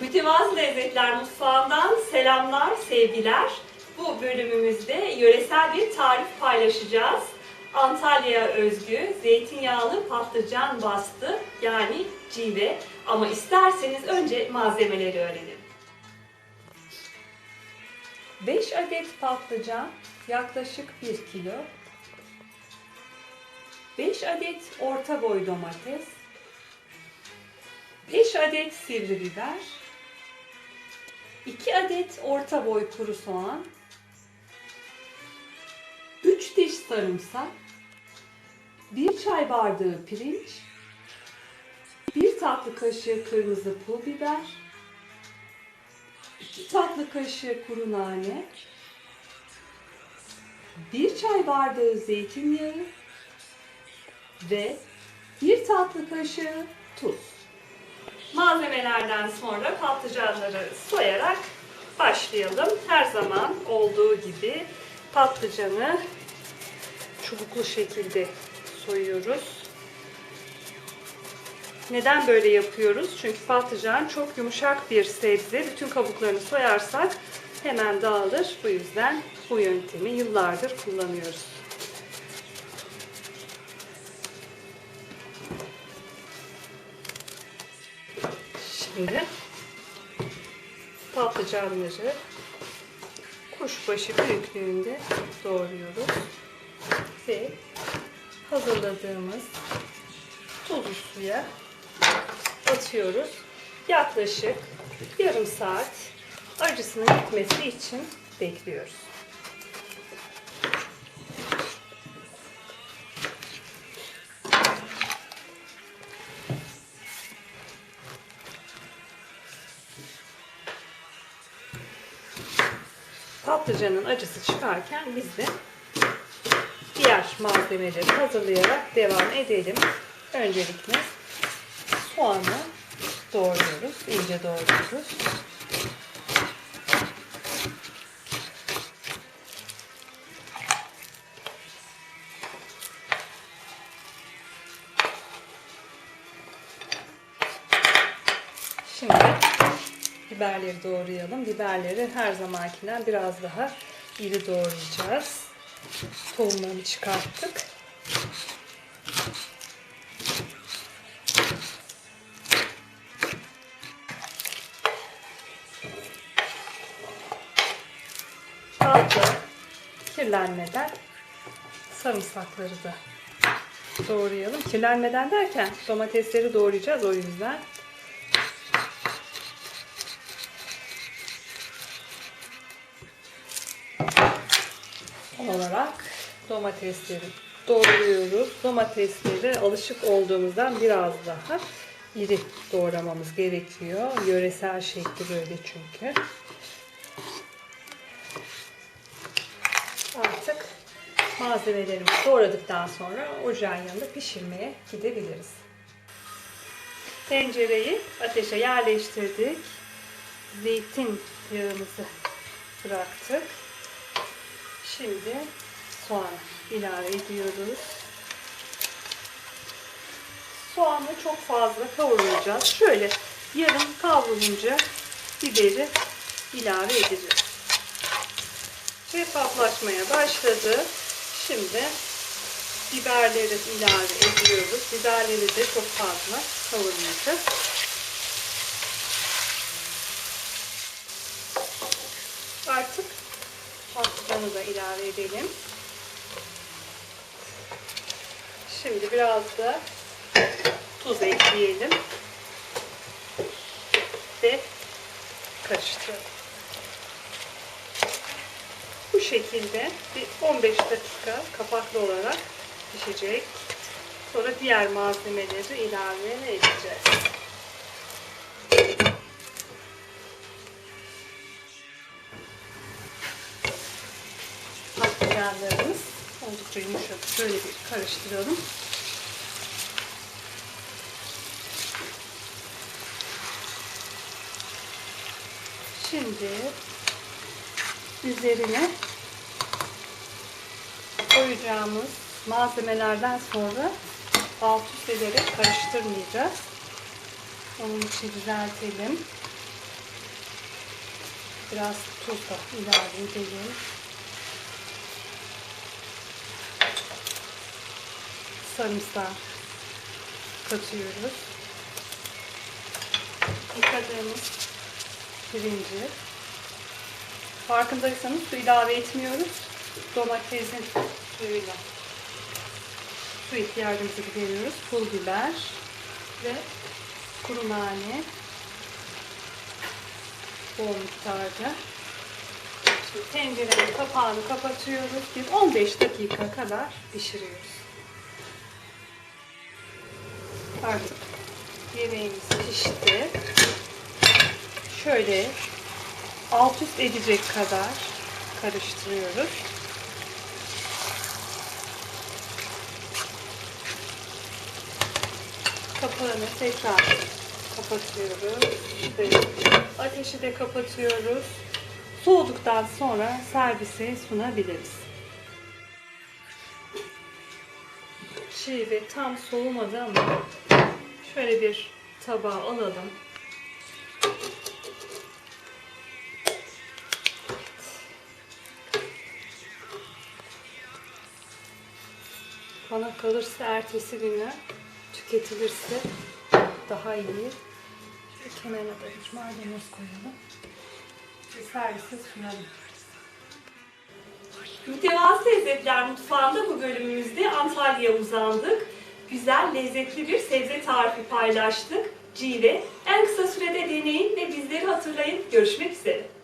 Mütevazı Lezzetler Mutfağı'ndan selamlar, sevgiler. Bu bölümümüzde yöresel bir tarif paylaşacağız. Antalya özgü zeytinyağlı patlıcan bastı yani cive. Ama isterseniz önce malzemeleri öğrenelim. 5 adet patlıcan yaklaşık 1 kilo. 5 adet orta boy domates. 5 adet sivri biber. 2 adet orta boy kuru soğan. 3 diş sarımsak. 1 çay bardağı pirinç. 1 tatlı kaşığı kırmızı pul biber. 2 tatlı kaşığı kuru nane. 1 çay bardağı zeytinyağı ve 1 tatlı kaşığı tuz. Malzemelerden sonra patlıcanları soyarak başlayalım. Her zaman olduğu gibi patlıcanı çubuklu şekilde soyuyoruz. Neden böyle yapıyoruz? Çünkü patlıcan çok yumuşak bir sebze. Bütün kabuklarını soyarsak hemen dağılır. Bu yüzden bu yöntemi yıllardır kullanıyoruz. Şimdi patlıcanları kuşbaşı büyüklüğünde doğruyoruz ve hazırladığımız tuzlu suya atıyoruz. Yaklaşık yarım saat acısının gitmesi için bekliyoruz. Patlıcanın acısı çıkarken biz de diğer malzemeleri hazırlayarak devam edelim. Öncelikle soğanı doğruyoruz, ince doğruyoruz. Biberleri doğrayalım. Biberleri her zamankinden biraz daha iri doğrayacağız. Tohumlarını çıkarttık. Fazla kirlenmeden sarımsakları da doğrayalım. Kirlenmeden derken domatesleri doğrayacağız o yüzden. Olarak domatesleri doğruyoruz. Domatesleri alışık olduğumuzdan biraz daha iri doğramamız gerekiyor. Yöresel şekli böyle çünkü. Artık malzemelerimizi doğradıktan sonra ocağın yanında pişirmeye gidebiliriz. Tencereyi ateşe yerleştirdik. Zeytin yağımızı bıraktık. Şimdi soğan ilave ediyoruz. Soğanı çok fazla kavuracağız. Şöyle yarım kavrulunca biberi ilave edeceğiz. Şeffaflaşmaya başladı. Şimdi biberleri ilave ediyoruz. Biberleri de çok fazla kavurmayacağız. Artık patlıcanı da ilave edelim. Şimdi biraz da tuz ekleyelim. Ve karıştıralım. Bu şekilde bir 15 dakika kapaklı olarak pişecek. Sonra diğer malzemeleri ilave edeceğiz. Patlıcanlarımız oldukça yumuşadı. Şöyle bir karıştıralım. Şimdi üzerine koyacağımız malzemelerden sonra alt üst ederek karıştırmayacağız. Onun için düzeltelim. Biraz tuz da ilave edelim. Sarımsağı katıyoruz. Yıkadığımız pirinci. Farkındaysanız su ilave etmiyoruz. Domatesin suyuyla su ihtiyacımızı gideriyoruz. Pul biber ve kuru nane bol miktarda. Tencerenin kapağını kapatıyoruz. Bir 15 dakika kadar pişiriyoruz. Artık yemeğimiz pişti. Şöyle alt üst edecek kadar karıştırıyoruz. Kapağını tekrar kapatıyoruz. Ve ateşi de kapatıyoruz. Soğuduktan sonra servise sunabiliriz. Şive tam soğumadı ama şöyle bir tabağa alalım. Bana kalırsa ertesi günü tüketilirse daha iyi. Şöyle kenara da bir maydanoz koyalım. Servise sunalım. Mütevazı Lezzetler Mutfağı'nda bu bölümümüzde Antalya'ya uzandık. Güzel, lezzetli bir sebze tarifi paylaştık. Cive. En kısa sürede deneyin ve bizleri hatırlayın. Görüşmek üzere.